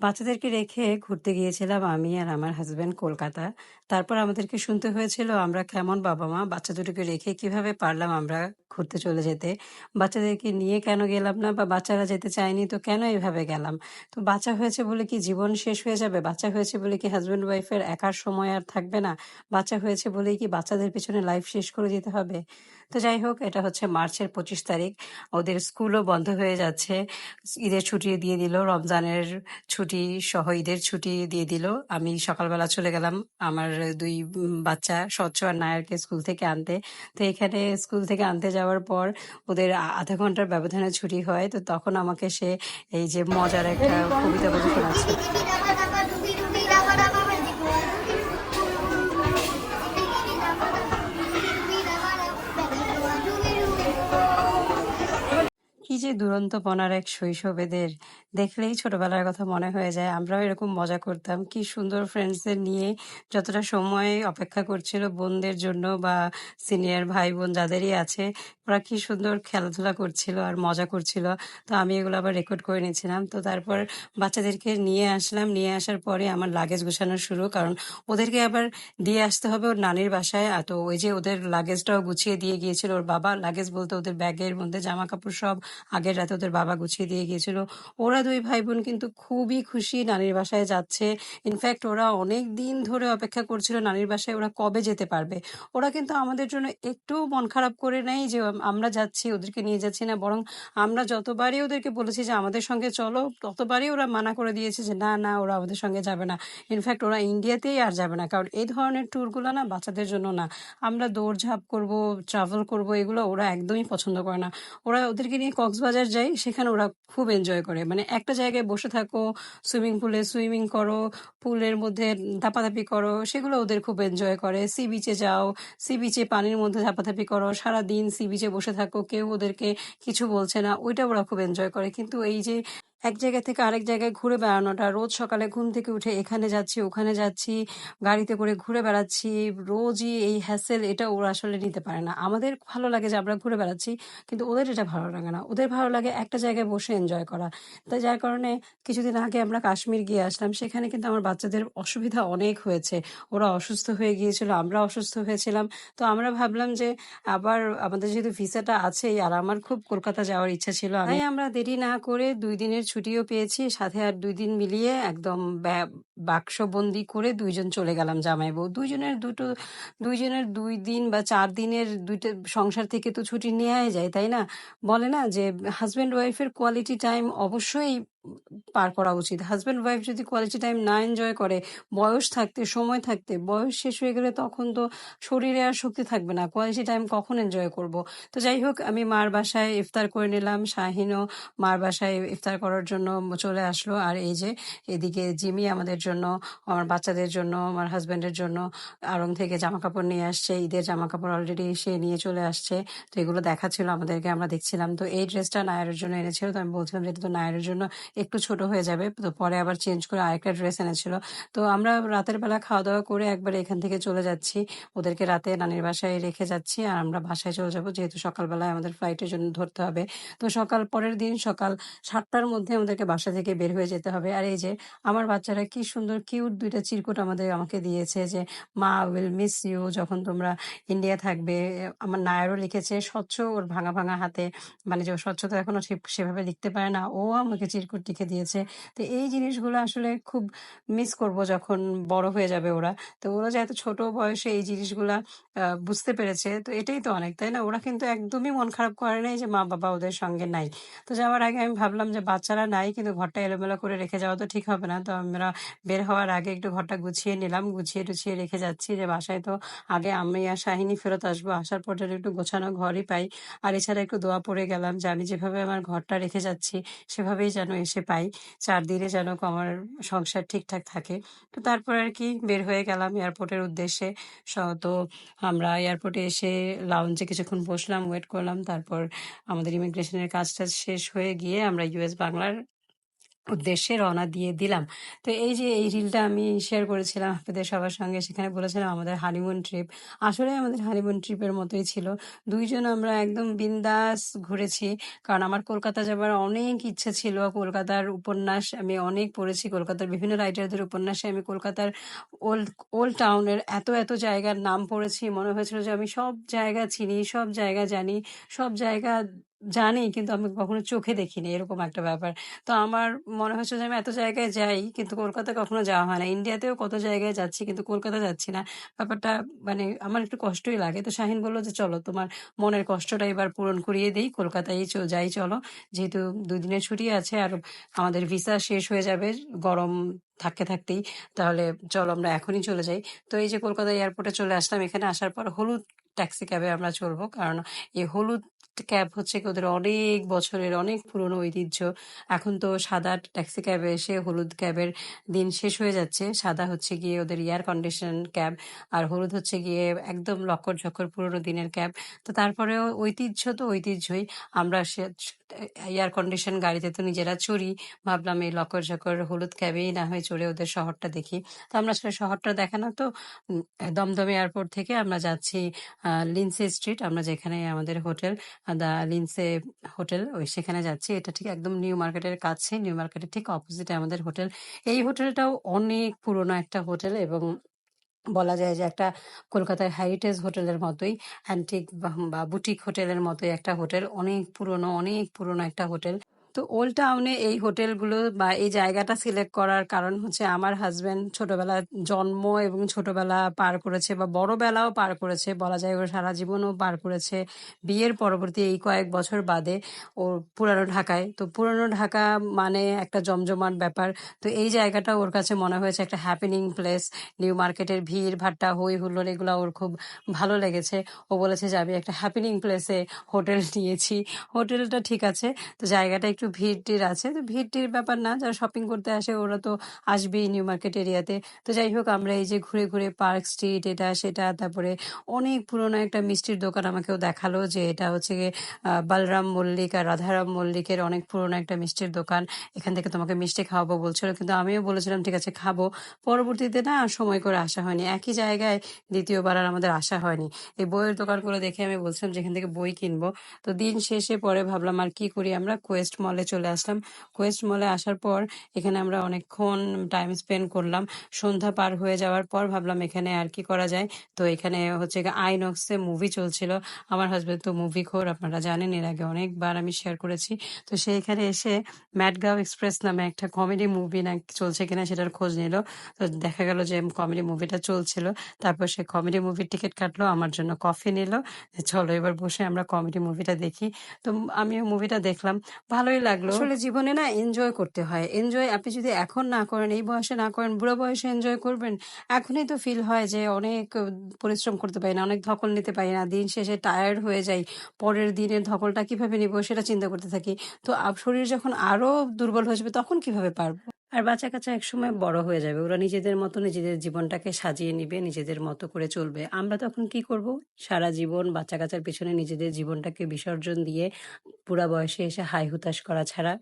বাচ্চাদেরকে রেখে ঘুরতে গিয়েছিলাম আমি আর আমার হাজব্যান্ড কলকাতা। তারপর আমাদেরকে শুনতে হয়েছিল আমরা কেমন বাবা-মা, বাচ্চা দুটোকে রেখে কীভাবে পারলাম আমরা ঘুরতে চলে যেতে। বাচ্চাদেরকে নিয়ে কেন গেলাম না বা বাচ্চারা যেতে চায়নি তো কেন এভাবে গেলাম? তো বাচ্চা হয়েছে বলে কি জীবন শেষ হয়ে যাবে? বাচ্চা হয়েছে বলে কি হাসব্যান্ড ওয়াইফের একার সময় আর থাকবে না? বাচ্চা হয়েছে বলেই কি বাচ্চাদের পেছনে লাইফ শেষ করে দিতে হবে? তো যাই হোক, এটা হচ্ছে মার্চের ২৫ তারিখ। ওদের স্কুলও বন্ধ হয়ে যাচ্ছে। ঈদের ছুটি দিয়ে দিল। রমজানের ছুটি সহ ঈদের ছুটি দিয়ে দিল। আমি সকালবেলা চলে গেলাম আমার দুই বাচ্চা, স্বচ্ছ আর নায়ারকে স্কুল থেকে আনতে। তো এখানে স্কুল থেকে আনতে যাওয়ার পর ওদের আধা ঘণ্টার ব্যবধানে ছুটি হয়। তো তখন আমাকে সে এই যে মজার একটা কবিতা বলে শোনাচ্ছে। যে দুরন্ত দুরন্তপনার এক শৈশবেদের দেখলেই ছোটবেলার কথা মনে হয়ে যায়। আমরাও এরকম মজা করতাম। কি সুন্দর ফ্রেন্ডসদের নিয়ে যতটা সময় অপেক্ষা করছিল বোনদের জন্য বা সিনিয়র ভাই-বোন যাদেরই আছে, ওরা কি সুন্দর খেলাধুলা করছিল আর মজা করছিল। তো আমি এগুলো আবার রেকর্ড করে নিয়েছিলাম। তো তারপর বাচ্চাদেরকে নিয়ে আসলাম। নিয়ে আসার পরে আমার লাগেজ গোছানো শুরু। কারণ ওদেরকে আবার দিয়ে আসতে হবে ওর নানির বাসায়। তো ওই যে ওদের লাগেজটাও গুছিয়ে দিয়ে গিয়েছিল ওর বাবা। লাগেজ বলতে ওদের ব্যাগের মধ্যে জামা কাপড় সব আগের রাতে ওদের বাবা গুছিয়ে দিয়ে গিয়েছিল। ওরা দুই ভাই-বোন কিন্তু খুবই খুশি নানির বাসায় যাচ্ছে। ইনফ্যাক্ট ওরা অনেক দিন ধরে অপেক্ষা করছিল নানির বাসায় ওরা কবে যেতে পারবে। ওরা কিন্তু আমাদের জন্য একটুও মন খারাপ করে নাই যে আমরা যাচ্ছি, ওদেরকে নিয়ে যাচ্ছি না। বরং আমরা যতবারই ওদেরকে বলেছি যে আমাদের সঙ্গে চলো, ততবারই ওরা মানা করে দিয়েছে যে না, না ওরা আমাদের সঙ্গে যাবে না। ইনফ্যাক্ট ওরা ইন্ডিয়াতেই আর যাবে না। কারণ এই ধরনের ট্যুরগুলো না বাচ্চাদের জন্য না। আমরা দৌড়ঝাঁপ করব, ট্রাভেল করব এগুলো ওরা একদমই পছন্দ করে না। ওরা ওদেরকে নিয়ে কক্সবাজার যাই, সেখানে ওরা খুব এনজয় করে। মানে একটা জায়গায় বসে থাকো, সুইমিং পুলে সুইমিং করো, পুলের মধ্যে ধাপাধাপি করো, সেগুলো ওদের খুব এনজয় করে। সি বিচে যাও, সি বিচে পানির মধ্যে ধাপাধাপি করো। সারাদিন সি বিচে বসে থাকো, কেউ ওদেরকে কিছু বলছে না। ওইটা ওরা খুব এনজয় করে। কিন্তু এই যে এক জায়গা থেকে আরেক জায়গায় ঘুরে বেড়ানোটা, রোজ সকালে ঘুম থেকে উঠে এখানে যাচ্ছি, ওখানে যাচ্ছি, গাড়িতে করে ঘুরে বেড়াচ্ছি, রোজই এই হ্যাসেল এটা ওরা আসলে নিতে পারে না। আমাদের ভালো লাগে যে আমরা ঘুরে বেড়াচ্ছি, কিন্তু ওদের এটা ভালো লাগে না। ওদের ভালো লাগে একটা জায়গায় বসে এনজয় করা। তো যার কারণে কিছুদিন আগে আমরা কাশ্মীর গিয়ে আসলাম। সেখানে কিন্তু আমার বাচ্চাদের অসুবিধা অনেক হয়েছে। ওরা অসুস্থ হয়ে গিয়েছিল, আমরা অসুস্থ হয়েছিলাম। তো আমরা ভাবলাম যে আবার আমাদের যেহেতু ভিসাটা আছেই আর আমার খুব কলকাতা যাওয়ার ইচ্ছা ছিল। আমি আমরা দেরি না করে দুই দিনের ছুটিও পেয়েছি। সাথে আর দুই দিন মিলিয়ে একদম বাক্সবন্দি করে দুইজন চলে গেলাম জামাই-বউ। দুইজনের দুটো দুইজনের দুই দিন বা চার দিনের দুইটা সংসার থেকে তো ছুটি নেওয়াই যায়, তাই না? বলে না যে হাজব্যান্ড ওয়াইফের কোয়ালিটি টাইম অবশ্যই পার করা উচিত। হাজব্যান্ড ওয়াইফ যদি কোয়ালিটি টাইম না এনজয় করে, বয়স থাকতে, সময় থাকতে, বয়স শেষ হয়ে গেলে তখন তো শরীরে আর শক্তি থাকবে না। কোয়ালিটি টাইম কখন এনজয় করব? তো যাই হোক আমি মার বাসায় ইফতার করে নিলাম। শাহিনও মার বাসায় ইফতার করার জন্য চলে আসলো। আর এই যে এদিকে জিমি আমাদের জন্য, আমার বাচ্চাদের জন্য, আমার হাজব্যান্ডের জন্য আড়ং থেকে জামা কাপড় নিয়ে আসছে। ঈদের জামা কাপড় অলরেডি সে নিয়ে চলে আসছে। তো এগুলো দেখাচ্ছিল আমাদেরকে, আমরা দেখছিলাম। তো এই ড্রেসটা নায়ারের জন্য এনেছিল। তো আমি বলছিলাম যে এটা তো নায়ারের জন্য একটু ছোট হয়ে যাবে। তো পরে আবার চেঞ্জ করে আরেকটা ড্রেস এনেছিল। তো আমরা রাতের বেলা খাওয়া-দাওয়া করে একবারে এখান থেকে চলে যাচ্ছি। ওদেরকে রাতে নানির বাসায় রেখে যাচ্ছি। আর আমরা বাসায় চলে যাব। যেহেতু সকালবেলায় আমাদের ফ্লাইটের জন্য ধরতে হবে। তো সকাল পরের দিন সকাল সাতটার মধ্যে আমাদেরকে বাসা থেকে বের হয়ে যেতে হবে। আর এই যে আমার বাচ্চারা কি সুন্দর কিউট দুইটা চিরকুট আমাদের আমাকে দিয়েছে যে, "মা উইল মিস ইউ যখন তোমরা ইন্ডিয়া থাকবে।" আমার নায়ারও লিখেছে স্বচ্ছ ওর ভাঙা, ভাঙা হাতে। মানে যে ও স্বচ্ছ তো এখনও সেভাবে লিখতে পারে না। ও আমাকে চিরকুট লিখে দিয়েছে। তো এই জিনিসগুলো আসলে খুব মিস করব যখন বড় হয়ে যাবে ওরা। তো ওরা যে এত ছোট বয়সে এই জিনিসগুলা বুঝতে পেরেছে, তো এটাই তো অনেক, তাই না? ওরা কিন্তু একদমই মন খারাপ করে নাই যে মা-বাবা ওদের সঙ্গে নাই। তো যাওয়ার আগে আমি ভাবলাম যে বাচ্চারা নাই কিন্তু ঘরটা এলোমেলো করে রেখে যাওয়া তো ঠিক হবে না। তো আমরা বের হওয়ার আগে একটু ঘরটা গুছিয়ে নিলাম। গুছিয়ে-টুছিয়ে রেখে যাচ্ছি যে বাসায় তো আগে আমি আর শাহিনী ফেরত আসব। আসার পর একটু গোছানো ঘরই পাই। আর এছাড়া একটু দোয়া পড়ে গেলাম যে আমি যেভাবে আমার ঘরটা রেখে যাচ্ছি সেভাবেই যেন এসে পাই। চার দিনে যেন আমার সংসার ঠিকঠাক থাকে। তো তারপর আর কি বের হয়ে গেলাম এয়ারপোর্টের উদ্দেশ্যে। তো আমরা এয়ারপোর্টে এসে লাউঞ্জে কিছুক্ষণ বসলাম, ওয়েট করলাম। তারপর আমাদের ইমিগ্রেশনের কাজটা শেষ হয়ে গিয়ে আমরা ইউএস বাংলার উদ্দেশ্যে রওনা দিয়ে দিলাম। তো এই যে এই রিলটা আমি শেয়ার করেছিলাম আপনাদের সবার সঙ্গে। সেখানে বলেছিলাম আমাদের হানিমুন ট্রিপ। আসলে আমাদের হানিমুন ট্রিপের মতোই ছিল। দুইজন আমরা একদম বিন্দাস ঘুরেছি। কারণ আমার কলকাতা যাবার অনেক ইচ্ছা ছিল। কলকাতার উপন্যাস আমি অনেক পড়েছি। কলকাতার বিভিন্ন রাইটারদের উপন্যাসে আমি কলকাতার ওল্ড ওল্ড টাউনের এত, এত জায়গার নাম পড়েছি। মনে হয়েছিল যে আমি সব জায়গা চিনি, সব জায়গা জানি, সব জায়গা জানি কিন্তু আমি কখনো চোখে দেখিনি এরকম একটা ব্যাপার। তো আমার মনে হচ্ছে যে আমি এত জায়গায় যাই কিন্তু কলকাতা কখনো যাওয়া হয় না। ইন্ডিয়াতেও কত জায়গায় যাচ্ছি কিন্তু কলকাতা যাচ্ছি না। ব্যাপারটা মানে আমার একটু কষ্টই লাগে। তো শাহিন বলল যে, "চলো তোমার মনের কষ্টটা এবার পূরণ করিয়ে দেই। কলকাতায়ই চ যাই চলো। যেহেতু ২ দিনের ছুটি আছে আর আমাদের ভিসা শেষ হয়ে যাবে গরম থাকতে, থাকতেই। তাহলে চলো আমরা এখনই চলে যাই।" তো এই যে কলকাতা এয়ারপোর্টে চলে আসলাম। এখানে আসার পর হলুদ ট্যাক্সি ক্যাবে আমরা চড়বো। কারণ এই হলুদ ক্যাব হচ্ছে গিয়ে ওদের অনেক বছরের, অনেক পুরনো ঐতিহ্য। এখন তো সাদা ট্যাক্সি ক্যাবে এসে হলুদ ক্যাবের দিন শেষ হয়ে যাচ্ছে। সাদা হচ্ছে গিয়ে ওদের এয়ার কন্ডিশন ক্যাব আর হলুদ হচ্ছে গিয়ে একদম লক্কর-ঝক্কর পুরোনো দিনের ক্যাব। তো তারপরেও ঐতিহ্য তো ঐতিহ্যই। আমরা সে এয়ার কন্ডিশন গাড়িতে তো নিজেরা চড়ি। ভাবলাম এই লক্কর-ঝক্কর হলুদ ক্যাবেই না হয় চড়ে ওদের শহরটা দেখি। তো আমরা আসলে শহরটা দেখা না তো দমদম এয়ারপোর্ট থেকে আমরা যাচ্ছি আ লিন্ডসে স্ট্রিট আমরা যেখানে আমাদের হোটেল দ্য লিনসে হোটেল ওই সেখানে যাচ্ছি। এটা ঠিক একদম নিউ মার্কেটের কাছে। নিউ মার্কেটের ঠিক অপোজিটে আমাদের হোটেল। এই হোটেলটাও অনেক পুরনো একটা হোটেল এবং বলা যায় যে একটা কলকাতার হেরিটেজ হোটেলের মতোই অ্যান্টিক বা বুটিক হোটেলের মতোই একটা হোটেল। অনেক পুরনো, অনেক পুরনো একটা হোটেল। তো ওল্ড টাউনে এই হোটেলগুলো বা এই জায়গাটা সিলেক্ট করার কারণ হচ্ছে আমার হাজব্যান্ড ছোটবেলায় জন্ম এবং ছোটবেলা পার করেছে বা বড়বেলাও পার করেছে। বলা যায় ওর সারা জীবনও পার করেছে। বিয়ের পরবর্তী এই কয়েক বছর বাদে ও পুরানো ঢাকায়। তো পুরানো ঢাকা মানে একটা জমজমাট ব্যাপার। তো এই জায়গাটা ওর কাছে মনে হয়েছে একটা হ্যাপেনিং প্লেস। নিউ মার্কেটের ভিড়-ভাট্টা, হই হুল্লোড় এগুলো ওর খুব ভালো লেগেছে। ও বলেছে যে, "আমি একটা হ্যাপেনিং প্লেসে হোটেল নিয়েছি।" হোটেলটা ঠিক আছে। তো জায়গাটা একটু ভিড়-টির আছে। তো ভিড়-টির ব্যাপার না। যারা শপিং করতে আসে ওরা তো আসবেই নিউ মার্কেট এরিয়াতে। তো যাই হোক আমরা এই যে ঘুরে, ঘুরে পার্ক স্ট্রিট এটা সেটা তারপরে অনেক পুরনো একটা মিষ্টির দোকান আমাকেও দেখাল যে এটা হচ্ছে গিয়ে বলরাম মল্লিক আর রাধারাম মল্লিকের অনেক পুরনো একটা মিষ্টির দোকান। এখান থেকে তোমাকে মিষ্টি খাওয়াবো বলছিল। কিন্তু আমিও বলেছিলাম ঠিক আছে খাব। পরবর্তীতে না সময় করে আসা হয়নি। একই জায়গায় দ্বিতীয়বার আর আমাদের আসা হয়নি। এই বইয়ের দোকানগুলো দেখে আমি বলছিলাম যে এখান থেকে বই কিনবো। তো দিন শেষে পরে ভাবলাম আর কি করি আমরা কোয়েস্ট মলে চলে আসলাম। কোয়েস্ট মলে আসার পর এখানে আমরা অনেকক্ষণ টাইম স্পেন্ড করলাম। সন্ধ্যা পার হয়ে যাওয়ার পর ভাবলাম এখানে আর কি করা যায়। তো এখানে হচ্ছে আইনক্সে মুভি চলছিল। আমার হাসব্যান্ড তো মুভিখোর আপনারা জানেন, এর আগে অনেকবার আমি শেয়ার করেছি। তো সে এখানে এসে ম্যাটগাঁও এক্সপ্রেস নামে একটা কমেডি মুভি না চলছে কিনা সেটার খোঁজ নিল। তো দেখা গেল যে কমেডি মুভিটা চলছিল। তারপর সে কমেডি মুভির টিকিট কাটলো। আমার জন্য কফি নিল। চলো এবার বসে আমরা কমেডি মুভিটা দেখি। তো আমিও মুভিটা দেখলাম। ভালোই লাগল। আসলে জীবনে না এনজয় করতে হয়। এনজয় আপনি যদি এখন না করেন, এই বয়সে না করেন, বুড়ো বয়সে এনজয় করবেন? এখনই তো ফিল হয় যে অনেক পরিশ্রম করতে পারি না, অনেক ধকল নিতে পারি না। দিন শেষে টায়ার্ড হয়ে যাই। পরের দিনের ধকলটা কীভাবে নিব সেটা চিন্তা করতে থাকি। তো শরীর যখন আরও দুর্বল হয়ে যাবে তখন কীভাবে পারব? আর বাচ্চা-কাচ্চা একসময় বড় হয়ে যাবে। ওরা নিজেদের মতো নিজেদের জীবনটাকে সাজিয়ে নিবে, নিজেদের মতো করে চলবে। আমরা তখন কি করব? সারা জীবন বাচ্চা-কাচ্চার পেছনে নিজেদের জীবনটাকে বিসর্জন দিয়ে পুরা বয়সে এসে হাই হুতাশ করা ছাড়া